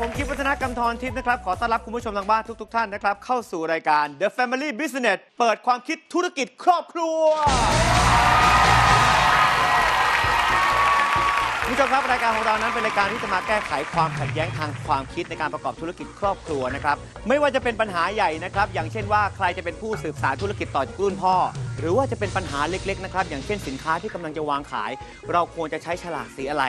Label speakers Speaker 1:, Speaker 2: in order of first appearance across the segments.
Speaker 1: ผมคิดวัฒนากำธรทิพย์นะครับ ขอต้อนรับคุณผู้ชมทางบ้านทุกๆท่านนะครับ เข้าสู่รายการ The Family Business เปิดความคิดธุรกิจครอบครัว ผู้ชมครับรายการของเรานั้นเป็นรายการที่จะมาแก้ไขความขัดแย้งทางความคิดในการประกอบธุรกิจครอบครัวนะครับไม่ว่าจะเป็นปัญหาใหญ่นะครับอย่างเช่นว่าใครจะเป็นผู้สืบสานธุรกิจต่อจากรุ่นพ่อ หรือว่าจะเป็นปัญหาเล็กๆนะครับอย่างเช่นสินค้าที่กำลังจะวางขาย เราควรจะใช้ฉลากสีอะไร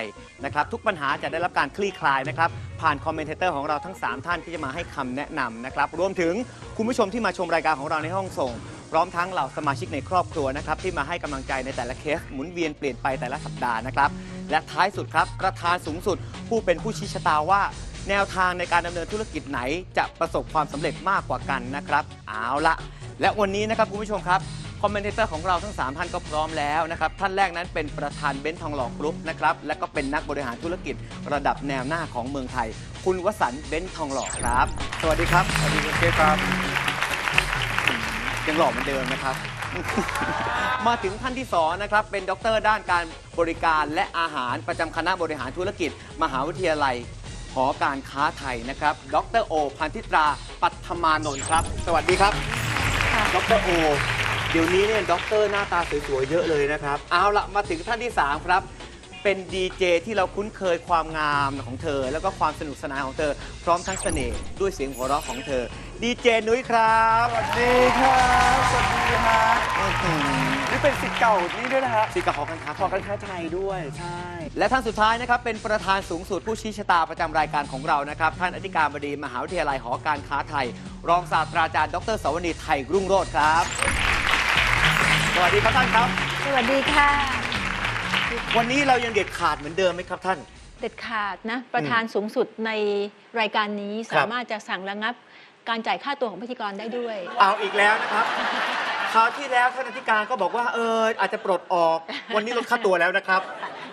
Speaker 1: นะครับทุกปัญหาจะได้รับการคลี่คลายนะครับผ่านคอมเมนเตอร์ของเราทั้ง 3 ท่านที่จะมาให้คำแนะนำนะครับรวมถึงคุณผู้ชมที่มาชมรายการของเราในห้องส่งพร้อมทั้งเหล่าสมาชิกในครอบครัวนะครับที่มาให้กำลังใจในแต่ละเคสหมุนเวียนเปลี่ยนไปแต่ละสัปดาห์นะครับ และท้ายสุดครับ ประธานสูงสุด ผู้เป็นผู้ชี้ชะตาว่า แนวทางในการดำเนินธุรกิจไหนจะประสบความสำเร็จมากกว่ากันนะครับ เอาละและวันนี้นะครับคุณผู้ชมครับคอมเมนเตอร์ของเราทั้ง 3 ท่านก็พร้อมแล้วนะครับ ท่านแรกนั้นเป็นประธานเบนซ์ทองหล่อกรุ๊ปนะครับ และก็เป็นนักบริหารธุรกิจระดับแนวหน้าของเมืองไทย คุณวสันต์เบนซ์ทองหล่อครับ สวัสดีครับ สวัสดีคุณเก้ครับยังหล่อเหมือนเดิมนะครับ มาถึงท่านที่สองนะครับเป็นด็อกเตอร์ด้านการบริการและอาหารประจำคณะบริหารธุรกิจ มหาวิทยาลัยหอการค้าไทยนะครับดรโอพันธิตราปัทมานนท์ครับ สวัสดีครับดรโอ เดี๋ยวนี้เนี่ยด็อกเตอร์หน้าตาสวยๆเยอะเลยนะครับ เอาละมาถึงท่านที่ 3 ครับ เป็นดีเจที่เราคุ้นเคยความงามของเธอ แล้วก็ความสนุกสนานของเธอ พร้อมทั้งเสน่ห์ด้วยเสียงหัวเราะของเธอ ดีเจนุ้ยครับ
Speaker 2: สวัสดีครับสวัสดีฮะนี่เป็นสิทธิ์เก่านี่ด้วยนะฮะ
Speaker 1: สิกาหอการค้า
Speaker 2: ขอกันค้าไทยด้วยใช่
Speaker 1: และท่านสุดท้ายนะครับเป็นประธานสูงสุดผู้ชี้ชะตาประจำรายการของเรานะครับท่านอธิการบดีมหาวิทยาลัยหอการค้าไทย รองศาสตราจารย์ ดรสวนีไทยรุ่งโรจน์ครับ สวัสดีครับท่านครับ
Speaker 3: สวัสดีค่ะ
Speaker 1: วันนี้เรายังเด็ดขาดเหมือนเดิมไหมครับท่าน
Speaker 3: เด็ดขาดนะประธานสูงสุดในรายการนี้
Speaker 1: ครับ
Speaker 3: สามารถจะสั่งระงับการจ่ายค่าตัวของพิธีกรได้ด้วย
Speaker 1: เอาอีกแล้วนะครับ คราวที่แล้วท่านอธิการก็บอกว่าเอออาจจะปลดออก วันนี้ลดค่าตัวแล้วนะครับ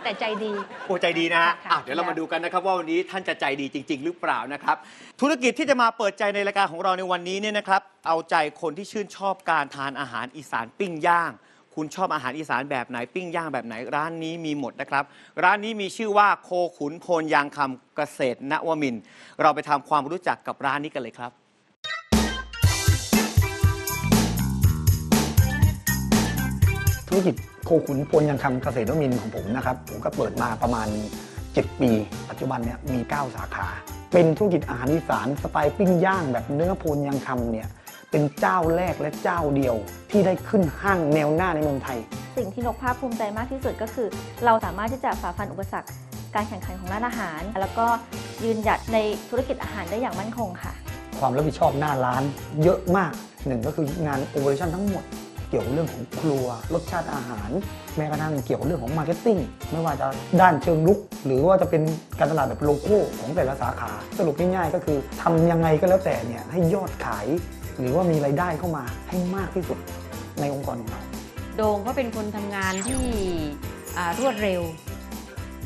Speaker 3: แต่ใจดี
Speaker 1: โอ้ใจดีนะฮะ
Speaker 3: ค่ะ
Speaker 1: อะเดี๋ยวเรามาดูกันนะครับว่าวันนี้ท่านจะใจดีจริง ๆ หรือเปล่านะครับ ธุรกิจที่จะมาเปิดใจในรายการของเราในวันนี้เนี่ยนะครับ เอาใจคนที่ชื่นชอบการทานอาหารอีสานปิ้งย่าง คุณชอบอาหารอีสานแบบไหนปิ้งย่างแบบไหนร้านนี้มีหมดนะครับ ร้านนี้มีชื่อว่าโคขุนโพนยางคำเกษตรนวมินทร์เราไปทำความรู้จักกับร้านนี้กันเลยครับ
Speaker 4: ธุรกิจโคขุนพลยังคำเกษตรนวมินทร์ของผมนะครับ ผมก็เปิดมาประมาณ 7 ปี ปัจจุบันเนี่ยมี 9 สาขา เป็นธุรกิจอาหารอีสานสไตล์ปิ้งย่างแบบเนื้อโพนยังคำเนี่ย เป็นเจ้าแรกและเจ้าเดียว ที่ได้ขึ้นห้างแนวหน้าในเมืองไทย
Speaker 5: สิ่งที่นกภาคภูมิใจมากที่สุดก็คือ เราสามารถที่จะฝ่าฟันอุปสรรค การแข่งขันของร้านอาหาร แล้วก็ยืนหยัดในธุรกิจอาหารได้อย่างมั่นคงค่ะ
Speaker 4: ความรับผิดชอบหน้าร้านเยอะมากหนึ่งก็คืองานโอเปอเรชั่นทั้งหมดเกี่ยวกับเรื่องของครัวรสชาติอาหาร แม้กระทั่งเกี่ยวกับเรื่องของมาร์เก็ตติ้งไม่ว่าจะด้านเชิงลุก หรือว่าจะเป็นการตลาดแบบโลโก้ของแต่ละสาขา สรุปง่ายๆก็คือทำยังไงก็แล้วแต่เนี่ยให้ยอดขาย หรือว่ามีรายได้เข้ามาให้มากที่สุดในองค์กรของเรา
Speaker 6: โดงก็เป็นคนทำงานที่รวดเร็ว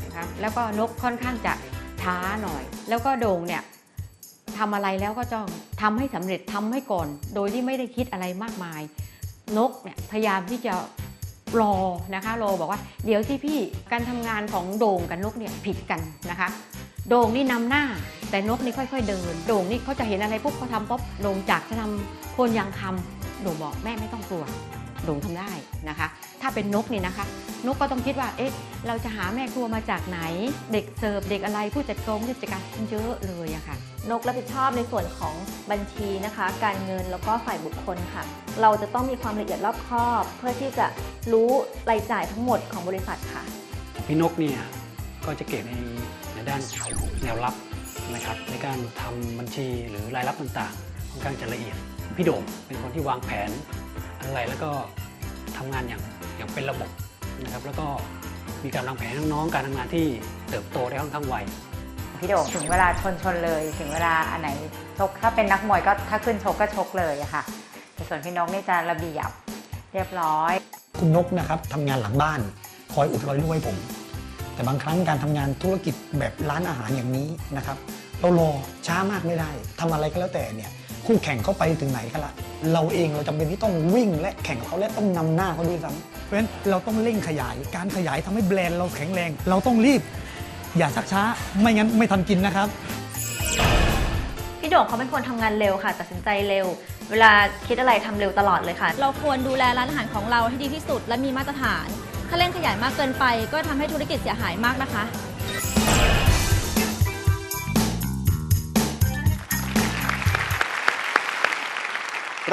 Speaker 6: นะคะแล้วก็นกค่อนข้างจะช้าหน่อย แล้วก็โด่งเนี่ยทำอะไรแล้วก็จ้องทำให้สำเร็จทำให้ก่อน โดยที่ไม่ได้คิดอะไรมากมาย นกเนี่ยพยายามที่จะรอนะคะรอบอกว่าเดี๋ยวที่พี่การทำงานของโด่งกับนกเนี่ยผิดกันนะคะ โด่งนี่นำหน้า แต่นกนี่ค่อย ๆ เดินโด่งนี่เขาจะเห็นอะไรปุ๊บเขาทำปุ๊บโด่งจากจะทำโคนยางคำโด่งบอกแม่ไม่ต้องกลัวทโด่งทำได้นะคะ ถ้าเป็นนกนี่นะคะ นกก็ต้องคิดว่าเอ๊ะเราจะหาแม่ครัวมาจากไหน เด็กเสิร์ฟเด็กอะไรผู้จัดกองผู้จัดการเยอะเลยอะค่ะ
Speaker 5: นกรับผิดชอบในส่วนของบัญชีนะคะ การเงินแล้วก็ฝ่ายบุคคลค่ะ เราจะต้องมีความละเอียดรอบคอบ เพื่อที่จะรู้รายจ่ายทั้งหมดของบริษัทค่ะ
Speaker 7: พี่นกเนี่ยก็จะเก่งในในด้านแนวรับ นะครับในการทำบัญชีหรือรายรับต่างๆค่อนข้างจะละเอียด พี่โด่งเป็นคนที่วางแผนอะไรแล้วก็ทำงานอย่างอย่างเป็นระบบนะครับแล้วก็มีการวางแผนให้น้องๆการทำงานที่เติบโตได้ค่อนข้างไว
Speaker 8: พี่โด่งถึงเวลาชนชนเลยถึงเวลาอันไหนชกถ้าเป็นนักมวยก็ถ้าขึ้นชกก็ชกเลยอะค่ะแต่ส่วนพี่นกนี่จะระเบียบเรียบร้อย
Speaker 4: คุณนกนะครับทำงานหลังบ้าน คอยอุดรอยรั่วให้ผม แต่บางครั้งการทำงานธุรกิจแบบร้านอาหารอย่างนี้นะครับ เรารอช้ามากไม่ได้ทำอะไรก็แล้วแต่เนี่ยคู่แข่งเขาไปถึงไหนกันละ เราเองเราจำเป็นที่ต้องวิ่งและแข่งกับเขาและต้องนำหน้าเขาด้วยซ้ำเพราะฉะนั้นเราต้องเร่งขยาย การขยายทำให้แบรนด์เราแข็งแรง เราต้องรีบ อย่าชักช้า ไม่งั้นไม่ทันกินนะครับ
Speaker 5: พี่โด่งเขาเป็นคนทำงานเร็วค่ะ ตัดสินใจเร็ว เวลาคิดอะไรทำเร็วตลอดเลยค่ะ
Speaker 9: เราควรดูแลร้านอาหารของเราให้ดีที่สุด และมีมาตรฐาน ถ้าเร่งขยายมากเกินไป ก็ทำให้ธุรกิจเสียหายมากนะคะ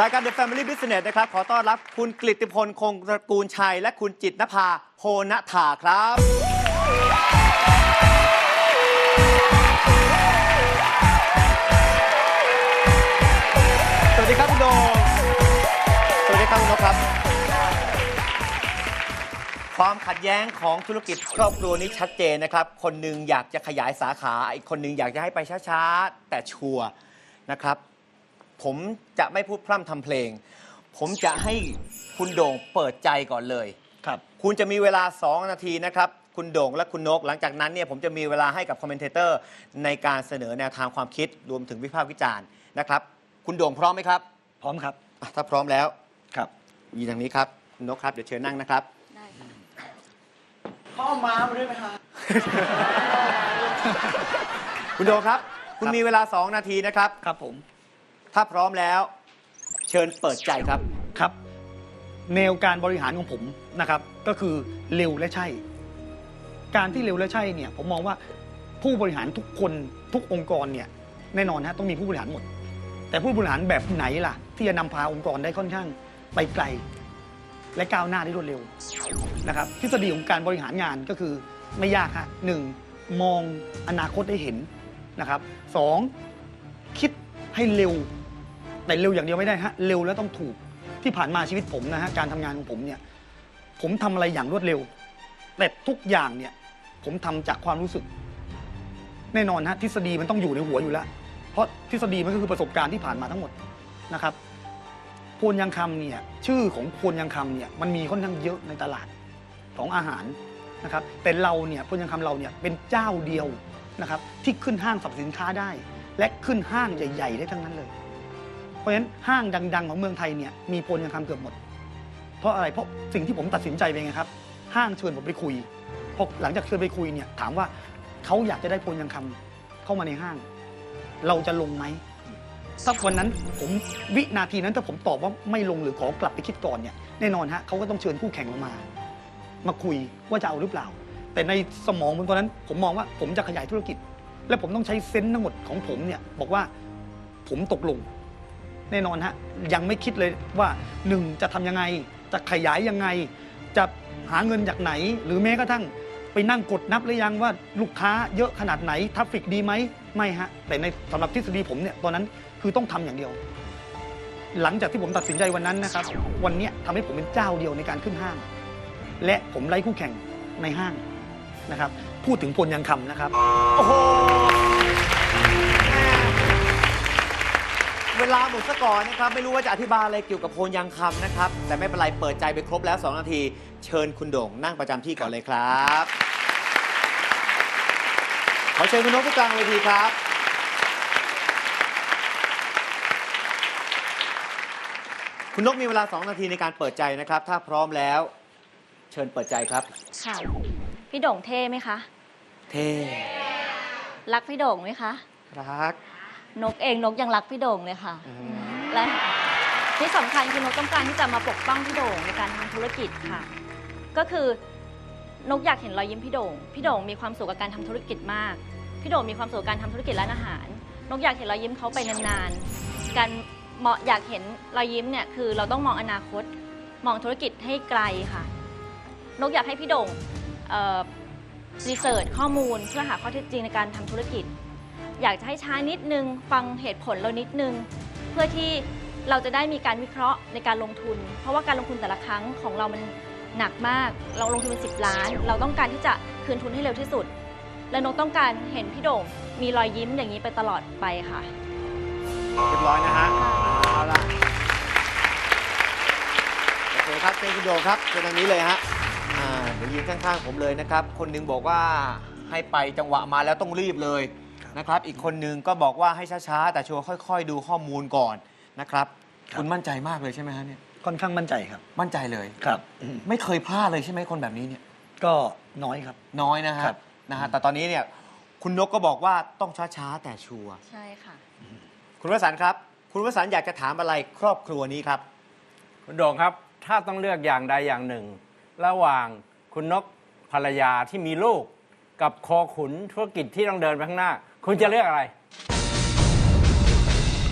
Speaker 1: รายการ The Family Business นะครับ ขอต้อนรับคุณกฤติพลคงตระกูลชัย และคุณจิตนภาโพนถาครับ สวัสดีครับคุณโดสวัสดีครับคุณนกครับ ความขัดแย้งของธุรกิจครอบครัวนี้ชัดเจนนะครับ คนหนึ่งอยากจะขยายสาขา อีกคนหนึ่งอยากจะให้ไปช้าๆ แต่ชัวร์นะครับ ผมจะไม่พูดพร่ำทำเพลง ผมจะให้คุณโด่งเปิดใจก่อนเลย
Speaker 4: ครับ
Speaker 1: คุณจะมีเวลา 2 นาทีนะครับ คุณโด่งและคุณนก หลังจากนั้นเนี่ยผมจะมีเวลาให้กับคอมเมนเทเตอร์ในการเสนอแนวทางความคิดรวมถึงวิพากษ์วิจารณ์นะครับ คุณโด่งพร้อมไหมครับ
Speaker 4: พร้อมครับ
Speaker 1: อะถ้าพร้อมแล้ว
Speaker 4: ครับ
Speaker 1: ยืนทางนี้ครับคุณนกครับเดี๋ยวเชิญนั่งนะครับ
Speaker 2: พ่อม้ามาด้วยไหมคะ
Speaker 1: คุณโด่งครับ คุณมีเวลา 2 นาทีนะครับ
Speaker 4: ครับผม
Speaker 1: ถ้าพร้อมแล้ว เชิญเปิดใจครับ
Speaker 4: ครับ แนวการบริหารของผมนะครับ ก็คือเร็วและใช่ การที่เร็วและใช่เนี่ยผมมองว่าผู้บริหารทุกคนทุกองค์กรเนี่ยแน่นอนฮะต้องมีผู้บริหารหมด แต่ผู้บริหารแบบไหนล่ะ ที่จะนำพาองค์กรได้ค่อนข้างไปไกล และก้าวหน้าได้รวดเร็วนะครับทฤษฎีของการบริหารงานก็คือไม่ยากฮะหนึ่งมองอนาคตได้เห็นนะครับสองคิดให้เร็ว แต่เร็วอย่างเดียวไม่ได้ฮะเร็วแล้วต้องถูกที่ผ่านมาชีวิตผมนะฮะการทำงานของผมเนี่ยผมทำอะไรอย่างรวดเร็ว แต่ทุกอย่างเนี่ยผมทำจากความรู้สึก แน่นอนฮะทฤษฎีมันต้องอยู่ในหัวอยู่แล้ว เพราะทฤษฎีมันก็คือประสบการณ์ที่ผ่านมาทั้งหมดนะครับโพนยังคำเนี่ยชื่อของโพนยังคำเนี่ยมันมีค่อนข้างเยอะในตลาดของอาหารนะครับแต่เราเนี่ยโพนยังคำเราเนี่ยเป็นเจ้าเดียวนะครับที่ขึ้นห้างสรรพสินค้าได้ และขึ้นห้างใหญ่ ๆ ได้ทั้งนั้นเลย ราะฉะนั้นห้างดัง ๆ ของเมืองไทยเนี่ยมีโพลยังคำเกือบหมด เพราะอะไรเพราะสิ่งที่ผมตัดสินใจไปไงครับ ห้างเชิญผมไปคุยพอหลังจากเชิญไปคุยเนี่ยถามว่าเขาอยากจะได้โพลยังคำเข้ามาในห้าง เราจะลงไหมถ้าวันนั้นผมวินาทีนั้นถ้าผมตอบว่าไม่ลงหรือขอกลับไปคิดก่อนเนี่ยแน่นอนฮะเขาก็ต้องเชิญคู่แข่งมา มาคุยว่าจะเอาหรือเปล่า แต่ในสมองผมตอนนั้น ผมมองว่าผมจะขยายธุรกิจ และผมต้องใช้เซนส์ทั้งหมดของผมเนี่ยบอกว่าผมตกลง แน่นอนฮะยังไม่คิดเลยว่าหนึ่งจะทำยังไง จะขยายยังไง จะหาเงินจากไหน หรือแม้กระทั่งไปนั่งกดนับหรือยังว่าลูกค้าเยอะขนาดไหนทราฟฟิกดีไหมไม่ฮะแต่ในสำหรับทฤษฎีผมเนี่ยตอนนั้นคือต้องทำอย่างเดียว หลังจากที่ผมตัดสินใจวันนั้นนะครับ วันเนี้ยทำให้ผมเป็นเจ้าเดียวในการขึ้นห้าง และผมไล่คู่แข่งในห้างนะครับ พูดถึงพลยังคำนะครับ
Speaker 1: โอ้โห เวลาหมดซะก่อนนะครับ ไม่รู้ว่าจะอธิบายอะไรเกี่ยวกับโพนยังคำนะครับ แต่ไม่เป็นไร เปิดใจไปครบแล้ว 2 นาที เชิญคุณโด่งนั่งประจำที่ก่อนเลยครับ ขอเชิญคุณนกผู้กลางเวทีครับ คุณนกมีเวลา 2 นาทีในการเปิดใจนะครับ ถ้าพร้อมแล้ว เชิญเปิดใจครับ
Speaker 5: ค่ะ พี่โด่งเท่ไหมคะ
Speaker 1: เท่
Speaker 5: รักพี่โด่งไหมคะ
Speaker 1: รัก
Speaker 5: นกเองนกยังรักพี่โด่งเลยค่ะ
Speaker 1: อืม
Speaker 5: และ
Speaker 9: ที่สำคัญคือนกต้องการที่จะมาปกป้องพี่โด่งในการทำธุรกิจค่ะ ก็คือนกอยากเห็นรอยยิ้มพี่โด่ง พี่โด่งมีความสุขกับการทำธุรกิจมาก พี่โด่งมีความสุขกับการทำธุรกิจร้านอาหาร นกอยากเห็นรอยยิ้มเขาไปนานๆ การเหมาะอยากเห็นรอยยิ้มเนี่ยคือเราต้องมองอนาคต มองธุรกิจให้ไกลค่ะ นกอยากให้พี่โด่งรีเสิร์ชข้อมูลเพื่อหาข้อเท็จจริงในการทำธุรกิจ อยากจะให้ช้านิดนึง ฟังเหตุผลเรานิดนึง เพื่อที่เราจะได้มีการวิเคราะห์ในการลงทุน เพราะว่าการลงทุนแต่ละครั้งของเรามันหนักมาก เราลงทุนเป็นสิบล้าน เราต้องการที่จะคืนทุนให้เร็วที่สุด และนกต้องการเห็นพี่โด่งมีรอยยิ้มอย่างนี้ไปตลอดไปค่ะ
Speaker 1: เรียบร้อยนะฮะเอาละโอเคครับเชิญคุณโดงครับเชิญทางนี้เลยฮะอ่าเดี๋ยวยืนข้างๆผมเลยนะครับ คนหนึงบอกว่าให้ไปจังหวะมาแล้วต้องรีบเลย นะครับ อีกคนนึงก็บอกว่าให้ช้าๆ แต่ชัวร์ค่อย ๆ ดูข้อมูลก่อนนะครับ
Speaker 4: ครับ
Speaker 1: คุณมั่นใจมากเลยใช่ไหมฮะเนี่ย
Speaker 4: ค่อนข้างมั่นใจครับ
Speaker 1: มั่นใจเลย
Speaker 4: ครับ
Speaker 1: ไม่เคยพลาดเลยใช่ไหมคนแบบนี้เนี่ย
Speaker 4: ก็น้อยครับ
Speaker 1: น้อยนะฮะ
Speaker 4: ครับ
Speaker 1: นะฮะ แต่ตอนนี้เนี่ย คุณนกก็บอกว่าต้องช้าๆ แต่ชัวร์
Speaker 9: ใช่ค่ะ
Speaker 1: คุณวสันต์ครับ คุณวสันต์อยากจะถามอะไรครอบครัวนี้ครับ
Speaker 10: คุณโด่งครับ ถ้าต้องเลือกอย่างใดอย่างหนึ่ง ระหว่างคุณนกภรรยาที่มีลูก กับโคขุนธุรกิจที่ต้องเดินไปข้างหน้า คุณจะเลือกอะไร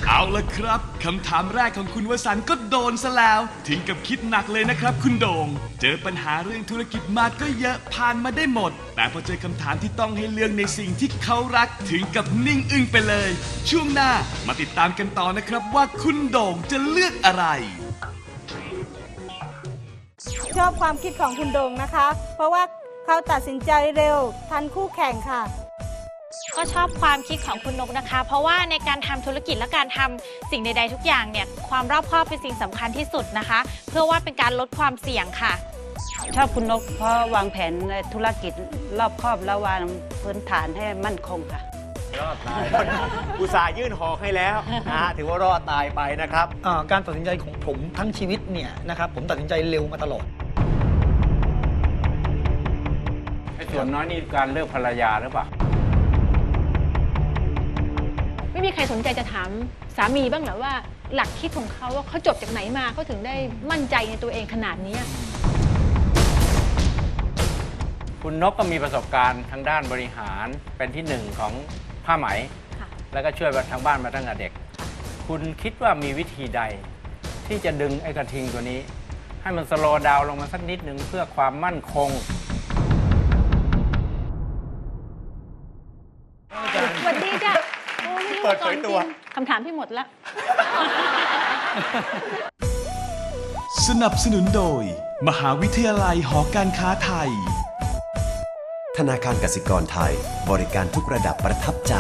Speaker 11: เอาละครับคำถามแรกของคุณวสันต์ก็โดนซะแล้ว ถึงกับคิดหนักเลยนะครับ คุณโดงเจอปัญหาเรื่องธุรกิจมาก็เยอะผ่านมาได้หมด แต่พอเจอคำถามที่ต้องให้เลือกในสิ่งที่เขารักถึงกับนิ่งอึ้งไปเลย ช่วงหน้ามาติดตามกันต่อนะครับว่าคุณโด่งจะเลือกอะไร
Speaker 12: ชอบความคิดของคุณโดงนะคะ เพราะว่า เขาตัดสินใจเร็ว ทันคู่แข่งค่ะ
Speaker 13: ก็ชอบความคิดของคุณนกนะคะ เพราะว่าในการทำธุรกิจและการทำสิ่งใด ๆ ทุกอย่างเนี่ยความรอบคอบเป็นสิ่งสำคัญที่สุดนะคะ เพื่อว่าเป็นการลดความเสี่ยงค่ะ
Speaker 14: ชอบคุณนกเพราะวางแผนธุรกิจรอบคอบและวางพื้นฐานให้มั่นคงค่ะ
Speaker 1: รอดตายอุตส่าห์ยื่นหอกให้แล้วนะฮะถือว่ารอดตายไปนะครับ
Speaker 4: อ่าการตัดสินใจของผมทั้งชีวิตเนี่ยนะครับผมตัดสินใจเร็วมาตลอด
Speaker 10: ส่วนน้อยนี่การเลือกภรรยาหรือเปล่า
Speaker 3: ไม่มีใครสนใจจะถามสามีบ้างเหรอว่า หลักคิดของเขาว่าเขาจบจากไหนมาเขาถึงได้มั่นใจในตัวเองขนาดนี้
Speaker 10: คุณนกก็มีประสบการณ์ทางด้านบริหารเป็นที่หนึ่งของผ้าไหม
Speaker 3: ค่ะ
Speaker 10: แล้วก็ช่วยทางบ้านมาตั้งแต่เด็ก คุณคิดว่ามีวิธีใด ที่จะดึงไอ้กระทิงตัวนี้ ให้มันสโลว์ดาวน์ลงมาสักนิดหนึ่งเพื่อความมั่นคง
Speaker 1: เปิด
Speaker 3: ก่อน
Speaker 1: เผย
Speaker 3: จ
Speaker 1: ตั
Speaker 3: ริ
Speaker 1: ว
Speaker 3: งคำถามที่หมดแล้ว
Speaker 11: สนับสนุนโดย มหาวิทยาลัยหอการค้าไทย
Speaker 15: ธนาคารกสิกรไทย บริการทุกระดับประทับใจ